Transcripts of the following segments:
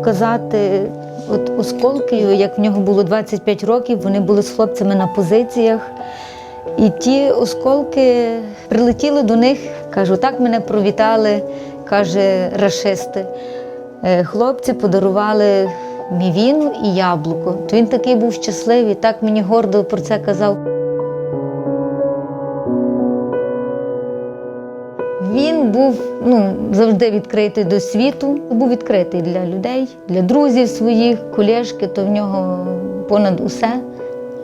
показати от осколки, як в нього було 25 років, вони були з хлопцями на позиціях. І ті осколки прилетіли до них, кажу, так мене провітали, каже рашисти. Е, Хлопці подарували мівіну і яблуко. То він такий був щасливий, так мені гордо про це казав. Був ну, завжди відкритий до світу, був відкритий для людей, для друзів своїх, колежки, то в нього понад усе.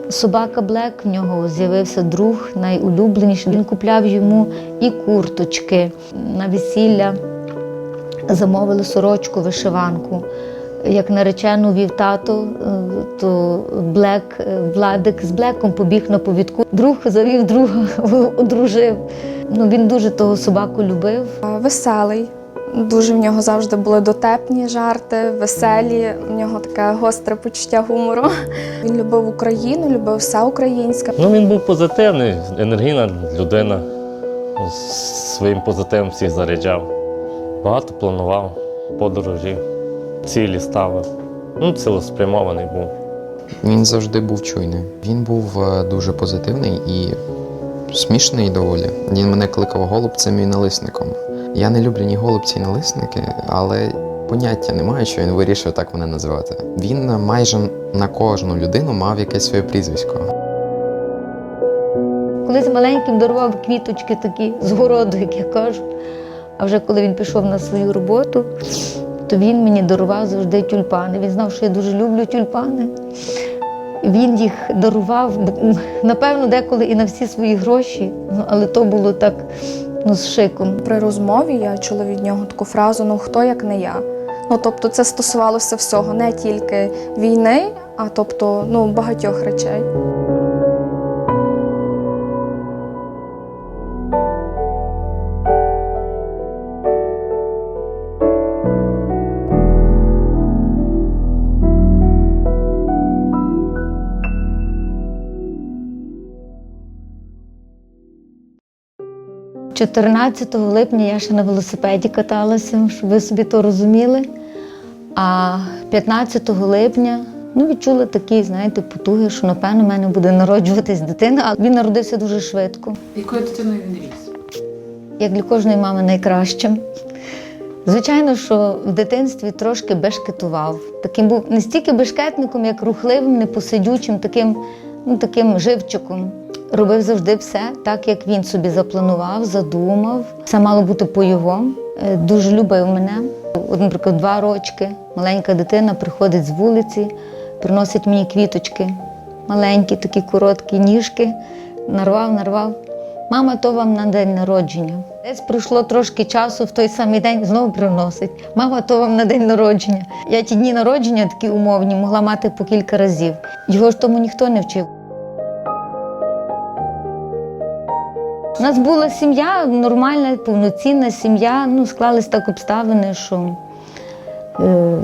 Собака Блек, в нього з'явився друг найулюбленіший. Він купляв йому і курточки на весілля, замовили сорочку, вишиванку. Як наречену вів тато, е, то Блек, е, Владик з Блеком побіг на повідку. Друг завів друга, одружив. Ну, він дуже того собаку любив. Веселий. Дуже в нього завжди були дотепні жарти, веселі. В нього таке гостре почуття гумору. Він любив Україну, любив все українське. Ну, він був позитивний, енергійна людина. Своїм позитивом всіх заряджав. Багато планував, подорожі, цілі ставив. Ну, цілеспрямований був. Він завжди був чуйний. Він був е, дуже позитивний і смішний доволі. Він мене кликав голубцем і налисником. Я не люблю ні голубці, ні налисники, але поняття немає, що він вирішив так мене називати. Він майже на кожну людину мав якесь своє прізвисько. Колись маленьким дарував квіточки такі з городу, як я кажу. А вже коли він пішов на свою роботу, то він мені дарував завжди тюльпани. Він знав, що я дуже люблю тюльпани. Він їх дарував, напевно, деколи і на всі свої гроші, ну, але то було так ну, з шиком. При розмові я чула від нього таку фразу Ну хто як не я. Ну тобто це стосувалося всього, не тільки війни, а тобто ну, багатьох речей. – 14 липня я ще на велосипеді каталася, щоб ви собі то розуміли. А 15 липня ну, відчула такі, знаєте, потуги, що напевно в мене буде народжуватись дитина, але він народився дуже швидко. Якою дитиною він ріс? як для кожної мами найкращим. Звичайно, що в дитинстві трошки бешкетував. Таким був не стільки бешкетником, як рухливим, непосидючим, таким, ну, таким живчиком. Робив завжди все так, як він собі запланував, задумав. Все мало бути по його. Е, Дуже любив мене. От, наприклад, два рочки маленька дитина приходить з вулиці, приносить мені квіточки, маленькі, такі короткі ніжки, нарвав, нарвав. Мама, то вам на день народження. Десь пройшло трошки часу, в той самий день знову приносить. Мама, то вам на день народження. Я ті дні народження такі умовні могла мати по кілька разів. Його ж тому ніхто не вчив. У нас була сім'я, нормальна, повноцінна сім'я. Ну, склались так обставини, що е,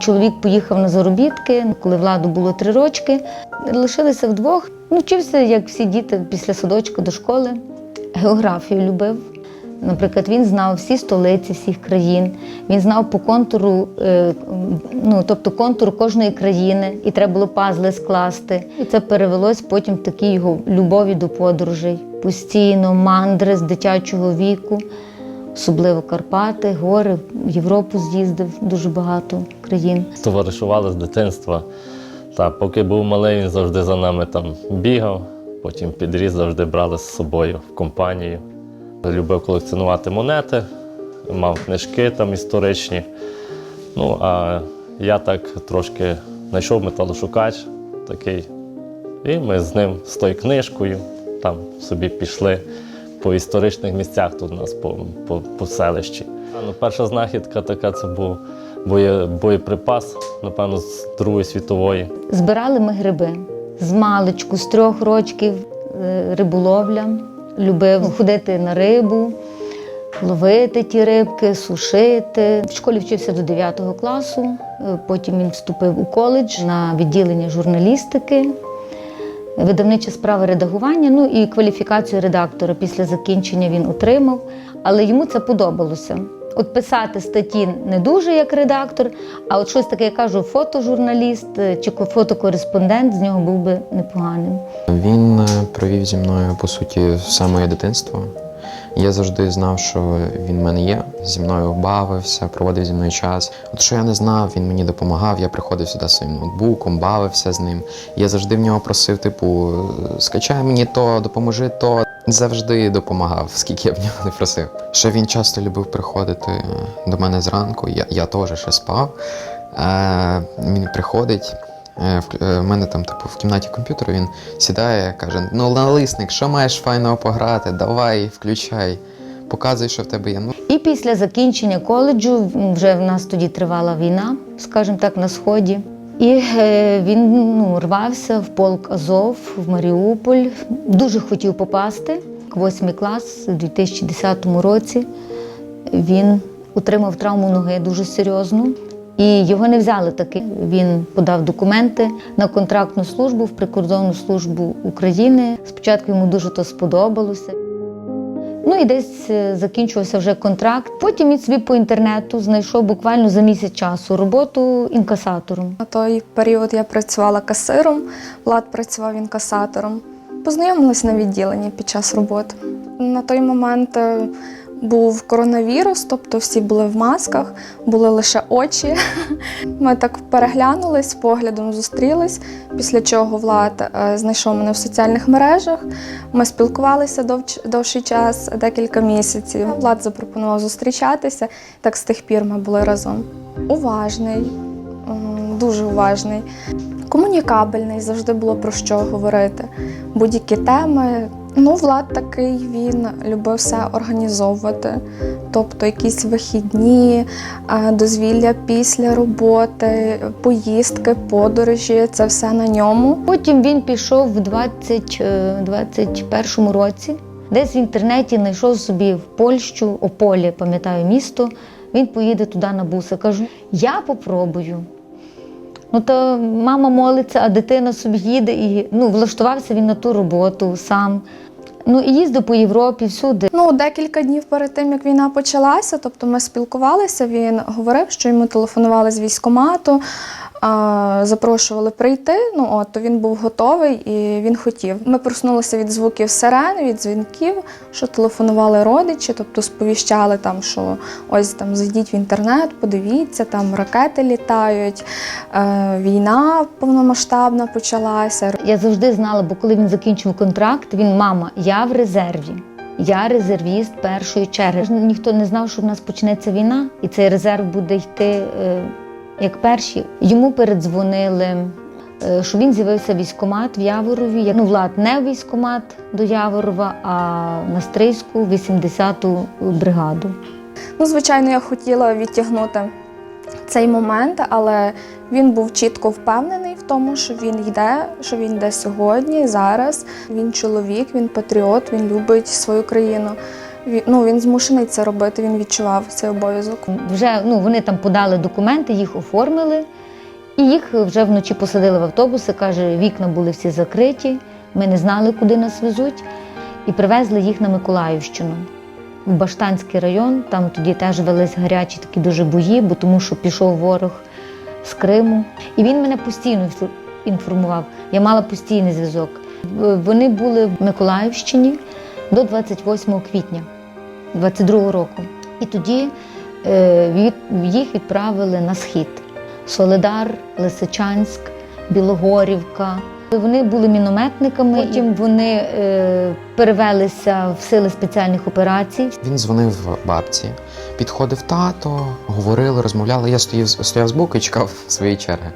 чоловік поїхав на заробітки, коли владу було три рочки. Лишилися вдвох. Ну, вчився, як всі діти після садочка до школи. Географію любив. Наприклад, він знав всі столиці всіх країн. Він знав по контуру, е, ну тобто контур кожної країни, і треба було пазли скласти. І це перевелось потім в такій його любові до подорожей. Постійно мандри з дитячого віку, особливо Карпати, гори, Європу з'їздив дуже багато країн. Товаришували з дитинства. Та поки був малий, він завжди за нами там бігав, потім підріс, завжди брали з собою в компанію. Любив колекціонувати монети, мав книжки там історичні. Ну, а я так трошки знайшов металошукач такий. І ми з ним з тою книжкою там собі пішли по історичних місцях тут у нас по, по, по селищі. Ну, перша знахідка така це був боє, боєприпас, напевно, з Другої світової. Збирали ми гриби з маличку, з трьох рочків е, риболовля. Любив ходити на рибу, ловити ті рибки, сушити. В школі вчився до 9 класу. е, Потім він вступив у коледж на відділення журналістики. Видавнича справа редагування, ну і кваліфікацію редактора після закінчення він отримав, але йому це подобалося. От писати статті не дуже як редактор, а от щось таке, я кажу, фотожурналіст е, чи ко- фотокореспондент з нього був би непоганим. Він е, провів зі мною по суті все моє дитинство. Я завжди знав, що він в мене є. Зі мною бавився, проводив зі мною час. От що я не знав, він мені допомагав. Я приходив сюди своїм ноутбуком, бавився з ним. Я завжди в нього просив, типу, скачай мені то, допоможи то. Завжди допомагав, скільки я в нього не просив. Ще він часто любив приходити е, до мене зранку. Я, я теж ще спав. Е, він приходить. Е, В, е, мене там, типу, в кімнаті комп'ютера він сідає, каже: Ну, налисник, що маєш файного пограти? Давай, включай, показуй, що в тебе є. Ну, І після закінчення коледжу вже в нас тоді тривала війна, скажімо так, на сході. І е, він ну, рвався в полк Азов в Маріуполь. Дуже хотів попасти. Восьмий клас у 2010 році він отримав травму ноги дуже серйозну. І його не взяли таки. Він подав документи на контрактну службу в прикордонну службу України. Спочатку йому дуже то сподобалося. Ну і десь е, закінчувався вже контракт. Потім він собі по інтернету знайшов буквально за місяць часу роботу інкасатором. На той період я працювала касиром, Влад працював інкасатором. Познайомились на відділенні під час роботи. На той момент е, був коронавірус, тобто всі були в масках, були лише очі. Ми так переглянулись, поглядом зустрілись, після чого Влад е, знайшов мене в соціальних мережах. Ми спілкувалися довч- довший час, декілька місяців. Влад запропонував зустрічатися, так з тих пір ми були разом. Уважний, дуже уважний, комунікабельний, завжди було про що говорити. Будь-які теми. Ну, Влад такий, він любив все організовувати. Тобто якісь вихідні, дозвілля після роботи, поїздки, подорожі це все на ньому. Потім він пішов в 20, е, 21 році. Десь в інтернеті знайшов собі в Польщу, Ополі, пам'ятаю місто. Він поїде туди на буси. Кажу, я попробую. Ну то мама молиться, а дитина собі їде і ну, влаштувався він на ту роботу сам. Ну і їздив по Європі всюди. Ну, декілька днів перед тим, як війна почалася, тобто ми спілкувалися, він говорив, що йому телефонували з військкомату, а, запрошували прийти. Ну от то він був готовий і він хотів. Ми проснулися від звуків сирен, від дзвінків, що телефонували родичі, тобто сповіщали там, що ось там зайдіть в інтернет, подивіться, там ракети літають, е, війна повномасштабна почалася. Я завжди знала, бо коли він закінчив контракт, він мама, я в резерві. Я резервіст першої черги. Ніхто не знав, що в нас почнеться війна, і цей резерв буде йти е, як перші. Йому передзвонили, е, що він з'явився військкомат в Яворові. Як, Ну, влад не в військкомат до Яворова, а на Стрийську 80-ту бригаду. Ну, звичайно, я хотіла відтягнути цей момент, але він був чітко впевнений в тому, що він йде, що він йде сьогодні, зараз. Він чоловік, він патріот, він любить свою країну. Ну, він змушений це робити, він відчував цей обов'язок. Вже ну, вони там подали документи, їх оформили, і їх вже вночі посадили в автобуси. Каже, вікна були всі закриті, ми не знали, куди нас везуть, і привезли їх на Миколаївщину. В Баштанський район, там тоді теж велись гарячі такі дуже бої, бо тому що пішов ворог з Криму. І він мене постійно інформував. Я мала постійний зв'язок. Вони були в Миколаївщині до 28 квітня 22 року. І тоді е, від- їх відправили на схід: Соледар, Лисичанськ, Білогорівка. Вони були мінометниками. Потім вони е, перевелися в сили спеціальних операцій. він дзвонив бабці, підходив тато, говорили, розмовляли. Я стояв, стояв збоку і чекав своєї черги.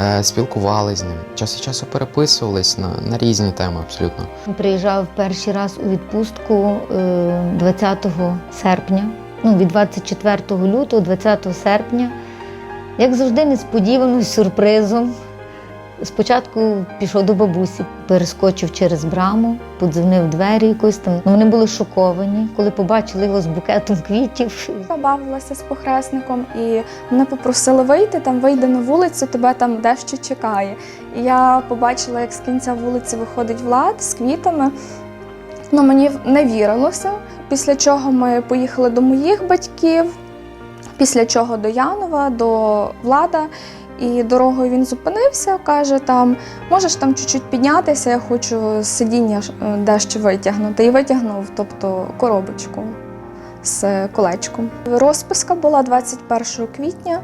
Е, спілкувалися з ним. Час від часу переписувались на, на різні теми абсолютно. Приїжджав перший раз у відпустку е, 20 серпня, ну від 24 лютого, 20 серпня. Як завжди, несподівано, сюрпризом. Спочатку пішов до бабусі, перескочив через браму, подзвонив двері якось там. Ну, вони були шоковані, коли побачили його з букетом квітів. Побавилася з похресником і мене попросили вийти, там вийди на вулицю, тебе там дещо чекає. І я побачила, як з кінця вулиці виходить Влад з квітами. Ну, мені не вірилося. Після чого ми поїхали до моїх батьків, після чого до Янова, до Влада. І дорогою він зупинився, каже: там можеш там чуть-чуть піднятися, я хочу сидіння е, дещо витягнути. І витягнув, тобто коробочку з колечком. Розписка була 21 квітня,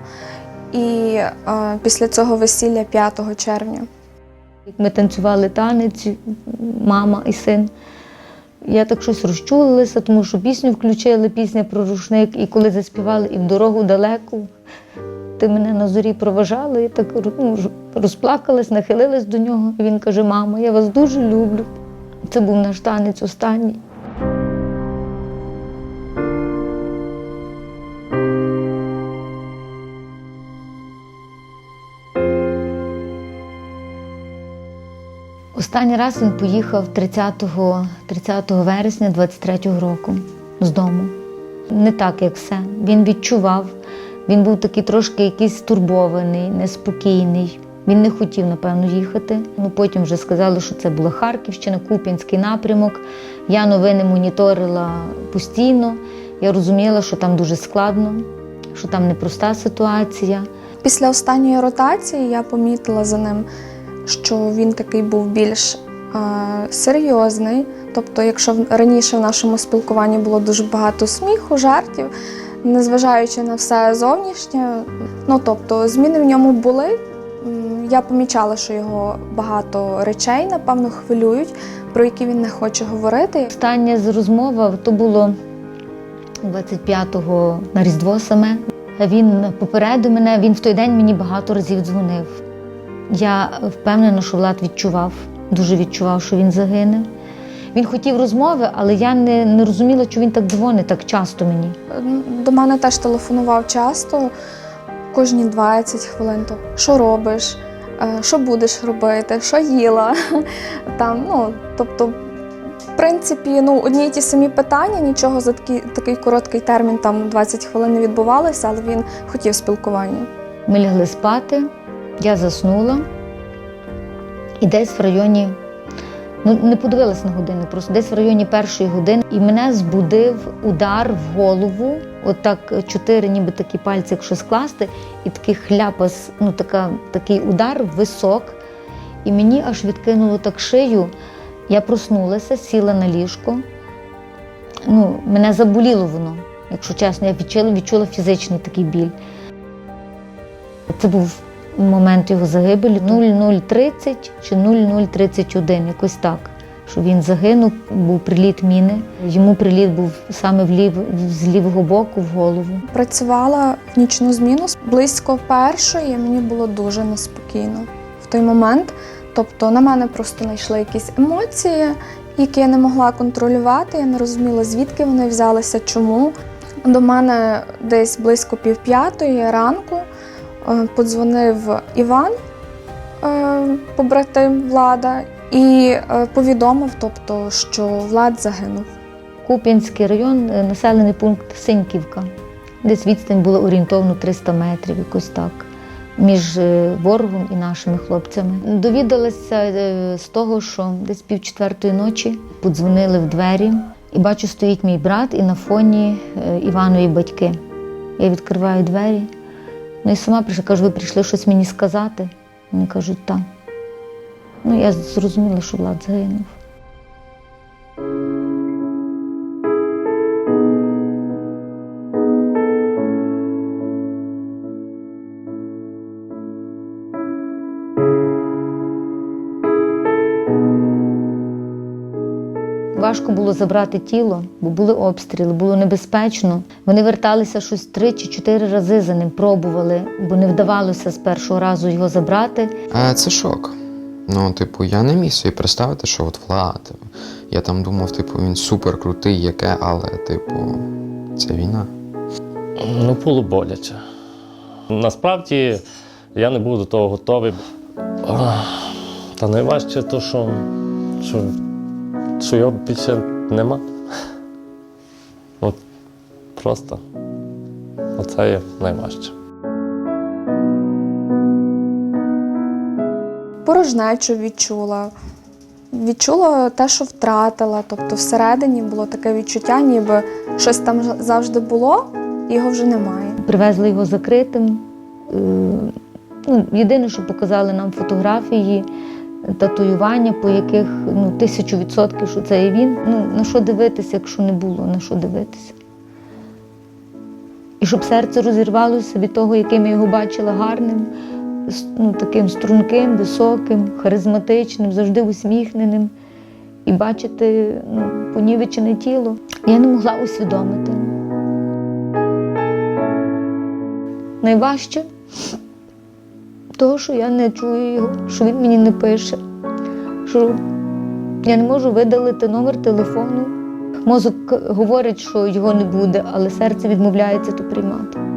і е, після цього весілля 5 червня. Ми танцювали танець, мама і син. Я так щось розчулилася, тому що пісню включили, пісня про рушник, і коли заспівали і в дорогу далеку, ти мене на зорі проважала, я так ну, розплакалась, нахилилась до нього. І він каже: Мамо, я вас дуже люблю. Це був наш танець останній. Останній раз він поїхав 30, 30 вересня 23-го року з дому. Не так, як все. Він відчував, він був такий трошки якийсь стурбований, неспокійний. Він не хотів, напевно, їхати. Ну, потім вже сказали, що це була Харківщина, Куп'янський напрямок. Я новини моніторила постійно. Я розуміла, що там дуже складно, що там непроста ситуація. Після останньої ротації я помітила за ним, що він такий був більш е, серйозний. Тобто, якщо раніше в нашому спілкуванні було дуже багато сміху, жартів, незважаючи на все зовнішнє, ну тобто зміни в ньому були. Я помічала, що його багато речей, напевно, хвилюють, про які він не хоче говорити. Остання з розмова то було 25-го на Різдво саме. Він попередив мене, він в той день мені багато разів дзвонив. Я впевнена, що Влад відчував, дуже відчував, що він загине. Він хотів розмови, але я не, не розуміла, чому він так дзвонить так часто мені. До мене теж телефонував часто, кожні 20 хвилин. То, що робиш, Е, що будеш робити, що їла. Там, ну, тобто, в принципі, ну, одні й ті самі питання, нічого за такий, такий короткий термін, там 20 хвилин не відбувалося, але він хотів спілкування. Ми лягли спати, я заснула. І десь в районі, ну не подивилась на годину, просто десь в районі першої години, і мене збудив удар в голову. Отак чотири, ніби такі пальці, якщо скласти, і такий хляпас, ну така, такий удар висок. І мені аж відкинуло так шию. Я проснулася, сіла на ліжко. Ну, мене заболіло воно, якщо чесно, я відчула, відчула фізичний такий біль. Це був момент його загибелі 0030 чи 0031, якось так. Що він загинув, був приліт міни. Йому приліт був саме в лів, з лівого боку в голову. Працювала в нічну зміну близько першої, мені було дуже неспокійно в той момент. Тобто на мене просто знайшли якісь емоції, які я не могла контролювати. Я не розуміла, звідки вони взялися, чому. До мене десь близько півп'ятої ранку подзвонив Іван, е, побратим Влада, і е, повідомив, тобто, що Влад загинув. Куп'янський район, е, населений пункт Синьківка. Десь відстань була орієнтовно 300 метрів, якось так, між е, ворогом і нашими хлопцями. Довідалася е, з того, що десь пів четвертої ночі подзвонили в двері, і бачу, стоїть мій брат, і на фоні е, Іванові батьки. Я відкриваю двері. Ну і сама прийшла, кажу, ви прийшли щось мені сказати? Вони кажуть, так. Ну, я зрозуміла, що Влад загинув. Важко було забрати тіло, бо були обстріли, було небезпечно. Вони верталися щось три чи чотири рази за ним, пробували, бо не вдавалося з першого разу його забрати. А це шок. Ну, типу, я не міг собі представити, що от Влад. Я там думав, типу, він супер крутий, яке, але, типу, це війна. Ну, було боляче. Насправді я не був до того готовий. Та найважче то, що, що, що його більше нема. От просто. Оце є найважче. порожнечу відчула. Відчула те, що втратила. Тобто всередині було таке відчуття, ніби щось там завжди було, і його вже немає. Привезли його закритим. Е, Ну, єдине, що показали нам фотографії, татуювання, по яких ну, тисячу відсотків, що це і він. Ну, на що дивитися, якщо не було, на що дивитися. І щоб серце розірвалося від того, яким я його бачила гарним, ну, таким струнким, високим, харизматичним, завжди усміхненим. І бачити ну, понівечене тіло. Я не могла усвідомити. Найважче того, що я не чую його, що він мені не пише, що я не можу видалити номер телефону. Мозок говорить, що його не буде, але серце відмовляється то приймати.